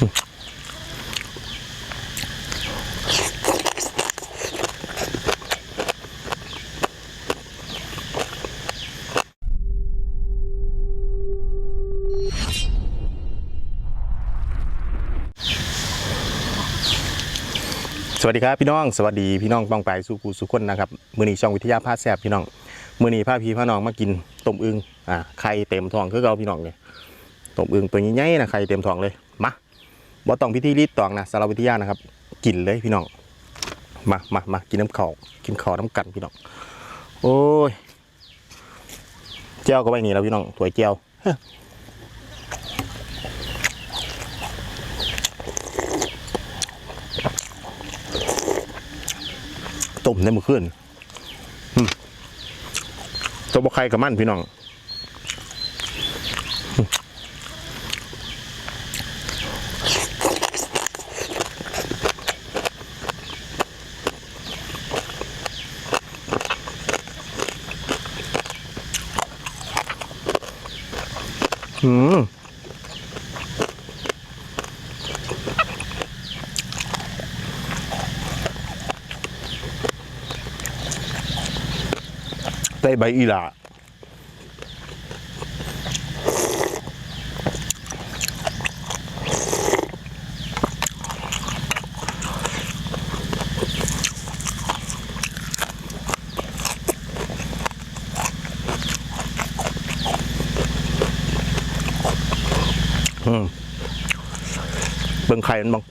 สวัสดีครับพี่น้องสวัสดีพี่น้องป้องไปสู่กูสุคนนะครับมือนีช่องวิทยาพาแซบพี่น้องมือนี้พาพี่พาน้องมากินต้มอึงอ่าไข่เต็มท้องคือเราพี่น้องเนี่ยต้มอึงตัวใหญ่ๆนะไข่เต็มท้องเลยมา บ่ต้องพิธีรีดตองนะสารวิทยานะครับ กินเลยพี่น้อง มามามากินน้ำข้ากินข้าน้ำกันพี่น้อง โอ้ยเจียวก็ไปนี่แล้วพี่น้องถวยเจียวเฮ้อต้มได้เมื่อคืนตัวบกไข่กับมันพี่น้อง อืมได้ใบอีหลา เบิ่งไข่มันบ้าง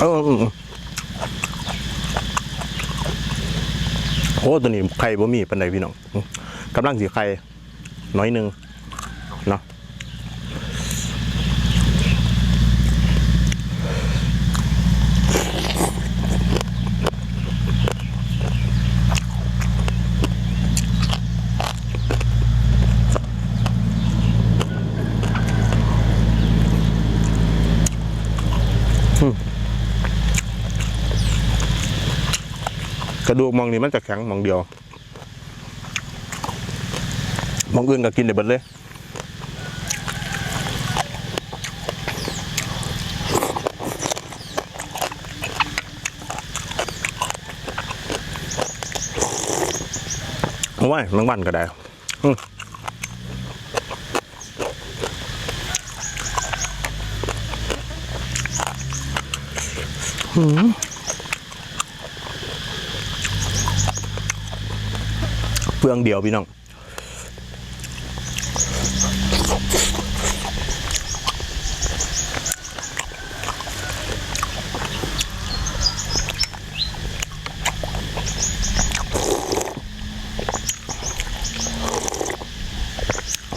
เออโอ้ตัวนี้ไข่บ่มีปันใดพี่น้องกำลังสีไข่น้อยหนึ่ง กระดูกมองนี่มันจะแข็งมองเดียว มองอื่นก็กินได้เบิดเลยเอาไว้แมงวันก็ได้อืมอืม เปลืองเดียวพี่น้อง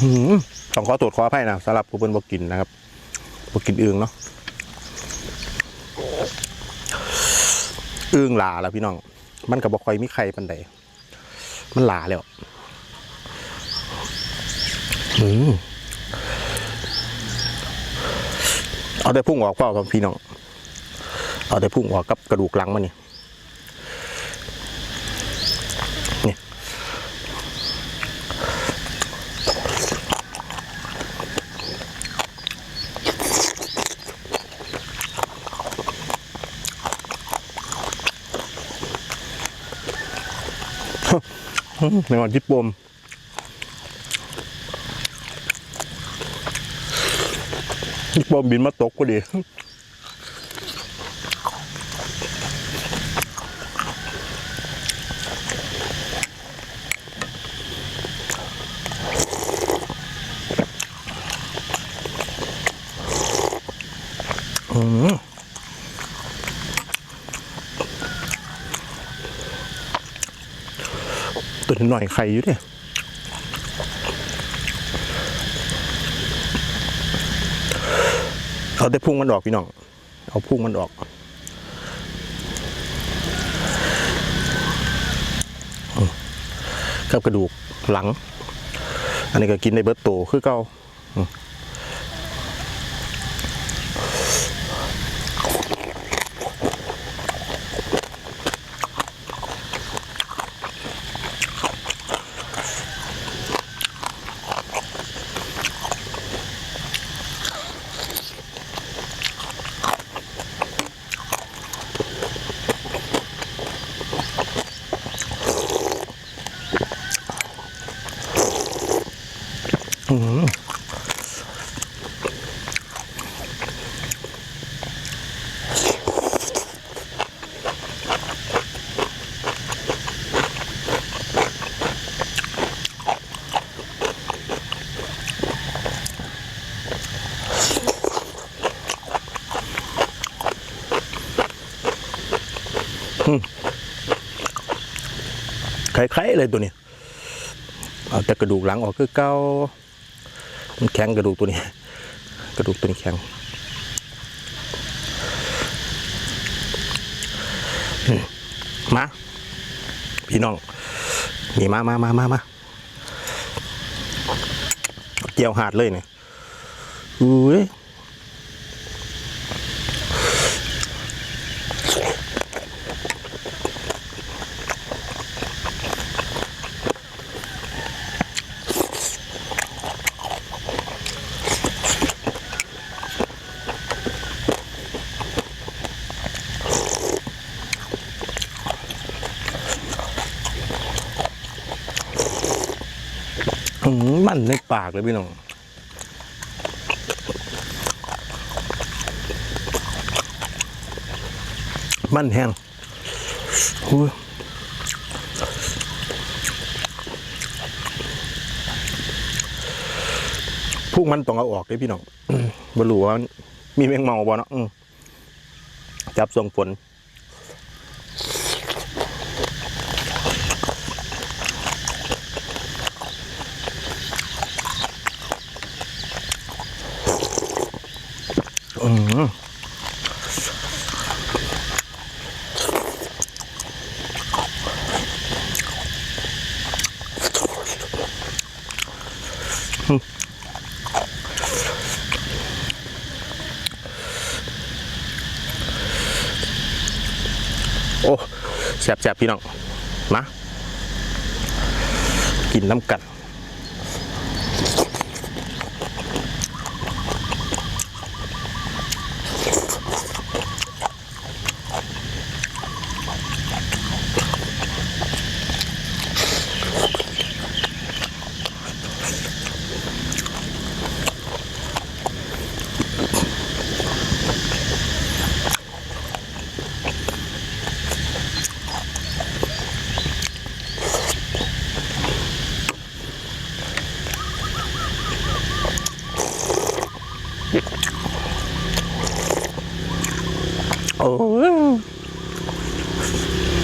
หืมต้องขอตรวจขออภัยนะสำหรับผู้เป็นบกินนะครับบกินอึงเนาะอึงหลาแล้วพี่น้อง มันกับบคอยมีใครปันใด มันหลาแล้วหืมเอาได้พุ่งออกเปล่าครับพี่น้อง เอาได้พุ่งออกกับกระดูกหลังมันนี่นี่ ในวันจิตปมจิตปมบินมาตกก็ดีอืมตัวนิด หน่อยไข่อยู่เนี่ยเอาแต่พุ่งมันออกพี่น้อง เอาพุ่งมันออกกับกระดูกหลัง อันนี้ก็กินในเบิร์ตโตคือเก้า คล้ายๆเลยตัวนี้เอาแต่กระดูกหลังออกคือเก้ามันแข็งกระดูกตัวนี้ กระดูกตัวนี้แข็งมมาพี่น้องนี่มามามามามาเกี่ยวหาดเลยเนี่ยอุ้ย นในปากเลยพี่น้องมันแห้งอุ้ยพวกมันต้องเอาออกเลยพี่น้องอื้อบรู้ว่ามีแมงเมาบ่เนาะอื้อจับทรงฝน โอ้แสบแสบพี่น้อง มา กินน้ำกัน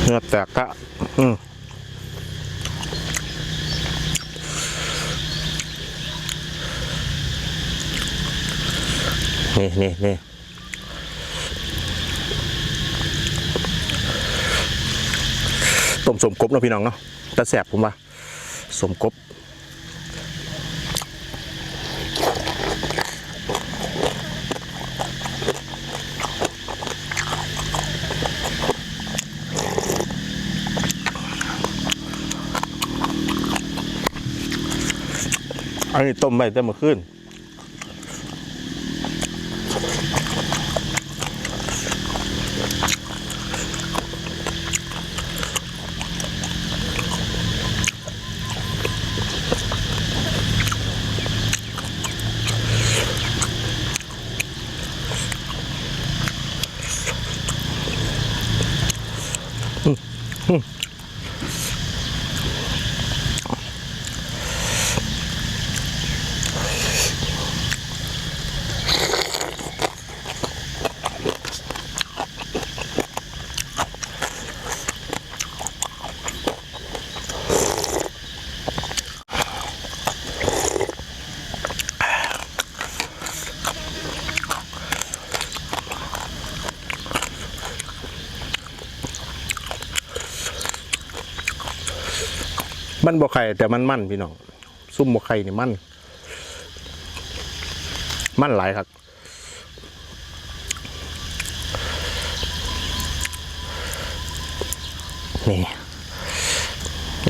เนื้อแตกกะอืมนี่นี่นี่ต้มสมกบเนาะพี่น้องเนาะแต่แสบผมว่าสมกบ อันนี้ต้มไปแต่เมื่อคืน มันบ่ไข่แต่มันมันพี่น้องซุ่มบ่ไข่นี่มันมันหลายครับนี่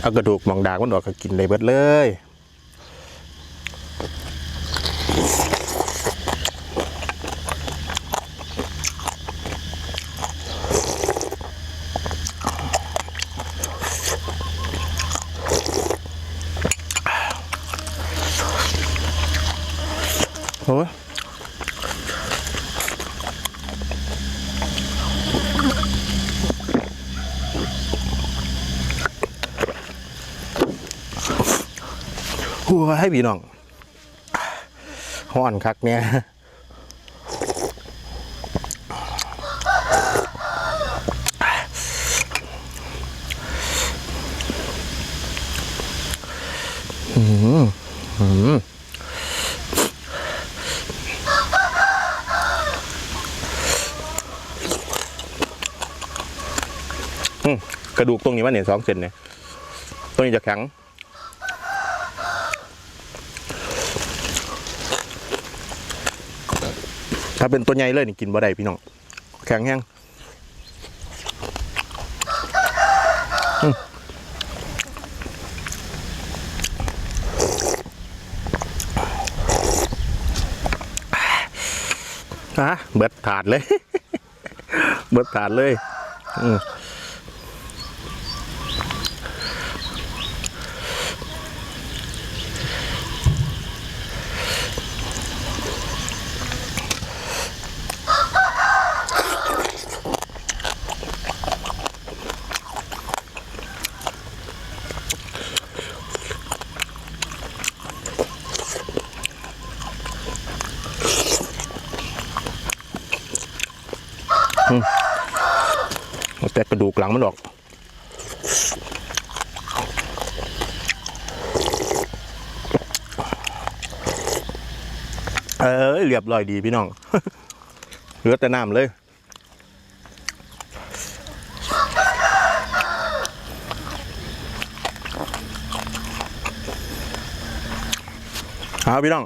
เอากระดูกหมองดากมันออกก็กินได้เบิดเลย มาให้พี่น้องห่อนคักเนี่ยกระดูกตรงนี้ว่าเนี่ยสองเซนเนี่ยตัวนี้จะแข็ง ถ้าเป็นตัวใหญ่เลยนี่กินบ่ได้พี่น้อง แข็งแห้งฮะเบิดถาดเลย เบิดถาดเลย อืม แต่กระดูกหลังมันออกเออเรียบร้อยดีพี่น้อง เหลือแต่น้ำเลย เอาพี่น้อง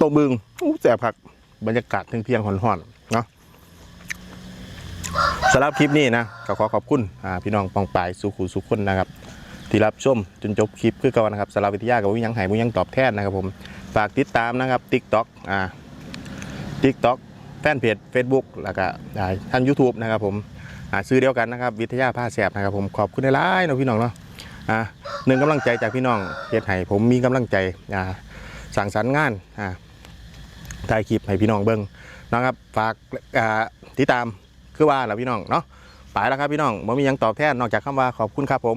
ต้มบึงแสบผักบรรยากาศเที่ยงๆห่อนๆเน สำหรับคลิปนี้นะก็ขอขอบคุณพี่น้องปองปายสุขุสุขคนนะครับ ที่รับชมจนจบคลิปคือก่านะครับสารบวิทยากับวิยังหายวิยังตอบแทนนะครับผมฝากติดตามนะครับ TikTok อ่า TikTok แฟนเพจ Facebook แล้วก็อ่าทาง YouTube นะครับผมซื้อเดียวกันนะครับ วิทยาผ้าแสบนะครับผมขอบคุณหลายๆเนะพี่น้องเนาะอ่าหนึ่งกำลังใจจากพี่น้องเฮ็ดให้ผมมีกำลังใจอ่าสั่งสรรงานอ่าถ่ายคลิปให้พี่น้องเบิ่งนะครับฝากอ่าติดตาม คือว่าล่ะพี่น้องเนาะไปแล้วครับพี่น้องผมมียังตอบแทนนอกจากคำว่าขอบคุณครับผม